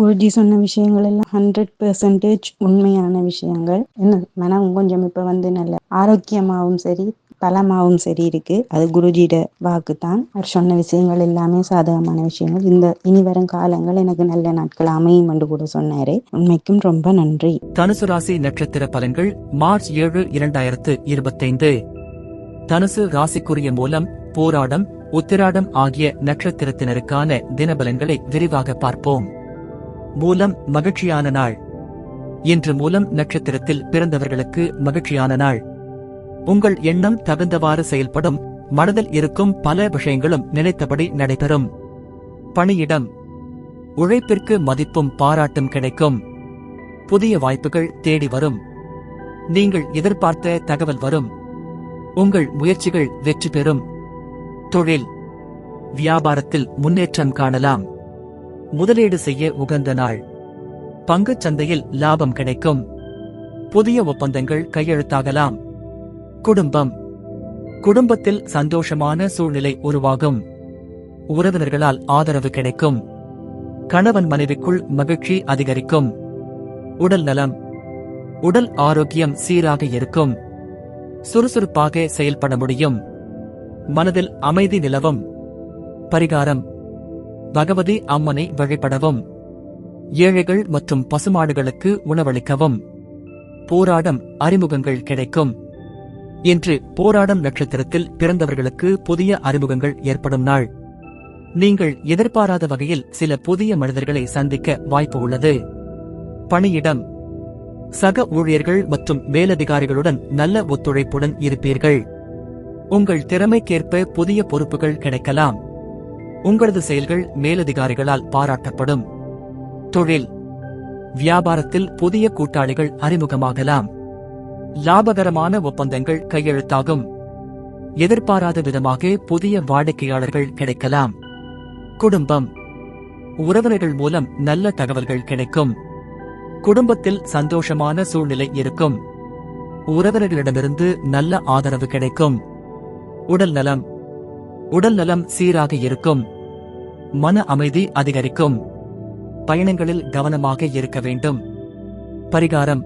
குருஜி சொன்ன விஷயங்கள் எல்லாம் ஹண்ட்ரட் பெர்சன்டேஜ் உண்மையான விஷயங்கள். என்ன? மனம் கொஞ்சம் இப்ப வந்து நல்ல ஆரோக்கியமாகவும் சரி பலமாகவும் சரி இருக்கு. அது குருஜியோட வாக்கு தான் அவர் சொன்ன விஷயங்கள் எல்லாமே சாதகமான விஷயங்கள். இந்த இனி வரும் காலங்கள் எனக்கு நல்ல நாட்கள் அமையும் என்று கூட சொன்னாரு. உண்மைக்கும் ரொம்ப நன்றி. தனுசு ராசி நட்சத்திர பலன்கள் மார்ச் ஏழு இரண்டாயிரத்து இருபத்தைந்து. தனுசு ராசிக்குரிய மூலம் போராடம் உத்திராடம் ஆகிய நட்சத்திரத்தினருக்கான தினபலன்களை விரிவாக பார்ப்போம். மூலம் மகிழ்ச்சியான நாள். இன்று மூலம் நட்சத்திரத்தில் பிறந்தவர்களுக்கு மகிழ்ச்சியான நாள். உங்கள் எண்ணம் தகுந்தவாறு செயல்படும் மனதில் இருக்கும் பல விஷயங்களும் நினைத்தபடி நடைபெறும். பணியிடம். உழைப்பிற்கு மதிப்பும் பாராட்டும் கிடைக்கும். புதிய வாய்ப்புகள் தேடி வரும். நீங்கள் எதிர்பார்த்த தகவல் வரும். உங்கள் முயற்சிகள் வெற்றி பெறும். தொழில். வியாபாரத்தில் முன்னேற்றம் காணலாம். முதலீடு செய்ய உகந்த நாள். பங்குச் சந்தையில் லாபம் கிடைக்கும். புதிய ஒப்பந்தங்கள் கையெழுத்தாகலாம். குடும்பம். குடும்பத்தில் சந்தோஷமான சூழ்நிலை உருவாகும். உறவினர்களால் ஆதரவு கிடைக்கும். கணவன் மனைவிக்குள் மகிழ்ச்சி அதிகரிக்கும். உடல் நலம். உடல் ஆரோக்கியம் சீராக இருக்கும். சுறுசுறுப்பாக செயல்பட முடியும். மனதில் அமைதி நிலவும். பரிகாரம். பகவதி அம்மனை வழிபடவும் ஏழைகள் மற்றும் பசுமாடுகளுக்கு உணவளிக்கவும். போராடம் அறிமுகங்கள் கிடைக்கும். இன்று போராடம் நட்சத்திரத்தில் பிறந்தவர்களுக்கு புதிய அறிமுகங்கள் ஏற்படும் நாள். நீங்கள் எதிர்பாராத வகையில் சில புதிய மனிதர்களை சந்திக்க வாய்ப்பு உள்ளது. பணியிடம் சக ஊழியர்கள் மற்றும் மேலதிகாரிகளுடன் நல்ல ஒத்துழைப்புடன் இருப்பீர்கள். உங்கள் திறமைக்கேற்ப புதிய பொறுப்புகள் கிடைக்கலாம். உங்களது செயல்கள் மேலதிகாரிகளால் பாராட்டப்படும். தொழில். வியாபாரத்தில் புதிய கூட்டாளிகள் அறிமுகமாகலாம். லாபகரமான ஒப்பந்தங்கள் கையெழுத்தாகும். எதிர்பாராத விதமாக புதிய வாடிக்கையாளர்கள் கிடைக்கலாம். குடும்பம். உறவினர்கள் மூலம் நல்ல தகவல்கள் கிடைக்கும். குடும்பத்தில் சந்தோஷமான சூழ்நிலை இருக்கும். உறவினர்களிடமிருந்து நல்ல ஆதரவு கிடைக்கும். உடல் நலம். உடல் நலம் சீராக இருக்கும். மன அமைதி அதிகரிக்கும். பயணங்களில் கவனமாக இருக்க வேண்டும். பரிகாரம்.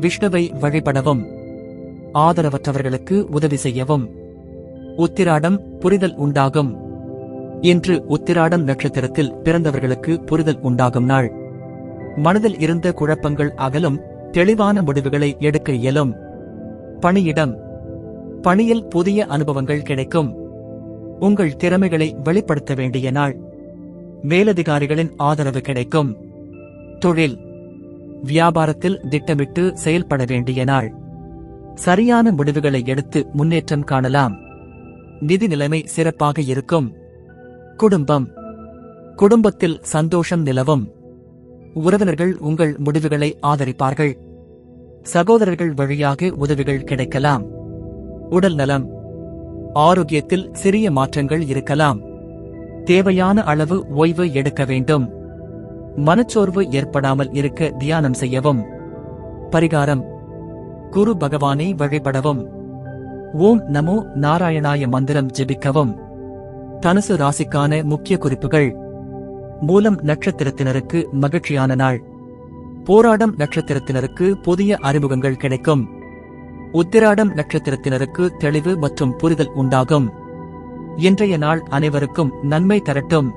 விஷ்ணுவை வழிபடவும். ஆதரவற்றவர்களுக்கு உதவி செய்யவும். உத்திராடம் புரிதல் உண்டாகும். இன்று உத்திராடம் நட்சத்திரத்தில் பிறந்தவர்களுக்கு புரிதல் உண்டாகும் நாள். மனதில் இருந்த குழப்பங்கள் அகலும் தெளிவான முடிவுகளை எடுக்க இயலும். பணியிடம். பணியில் புதிய அனுபவங்கள் கிடைக்கும். உங்கள் திறமைகளை வெளிப்படுத்த வேண்டிய நாள். மேலதிகாரிகளின் ஆதரவு கிடைக்கும். தொழில். வியாபாரத்தில் திட்டமிட்டு செயல்பட வேண்டிய நாள். சரியான முடிவுகளை எடுத்து முன்னேற்றம் காணலாம். நிதி நிலைமை சிறப்பாக இருக்கும். குடும்பம். குடும்பத்தில் சந்தோஷம் நிலவும். உறவினர்கள் உங்கள் முடிவுகளை ஆதரிப்பார்கள். சகோதரர்கள் வழியாக உதவிகள் கிடைக்கலாம். உடல் நலம். ஆரோக்கியத்தில் சிறிய மாற்றங்கள் இருக்கலாம். தேவையான அளவு ஓய்வு எடுக்க வேண்டும். மனச்சோர்வு ஏற்படாமல் இருக்க தியானம் செய்யவும். பரிகாரம். குரு பகவானை வழிபடவும். ஓம் நமோ நாராயணாய மந்திரம் ஜெபிக்கவும். தனுசு ராசிக்கான முக்கிய குறிப்புகள். மூலம் நட்சத்திரத்தினருக்கு மகிழ்ச்சியான நாள். போராடம் நட்சத்திரத்தினருக்கு புதிய அறிமுகங்கள் கிடைக்கும். உத்திராடம் நட்சத்திரத்தினருக்கு தெளிவு மற்றும் புரிதல் உண்டாகும். இன்றைய நாள் அனைவருக்கும் நன்மை தரட்டும்.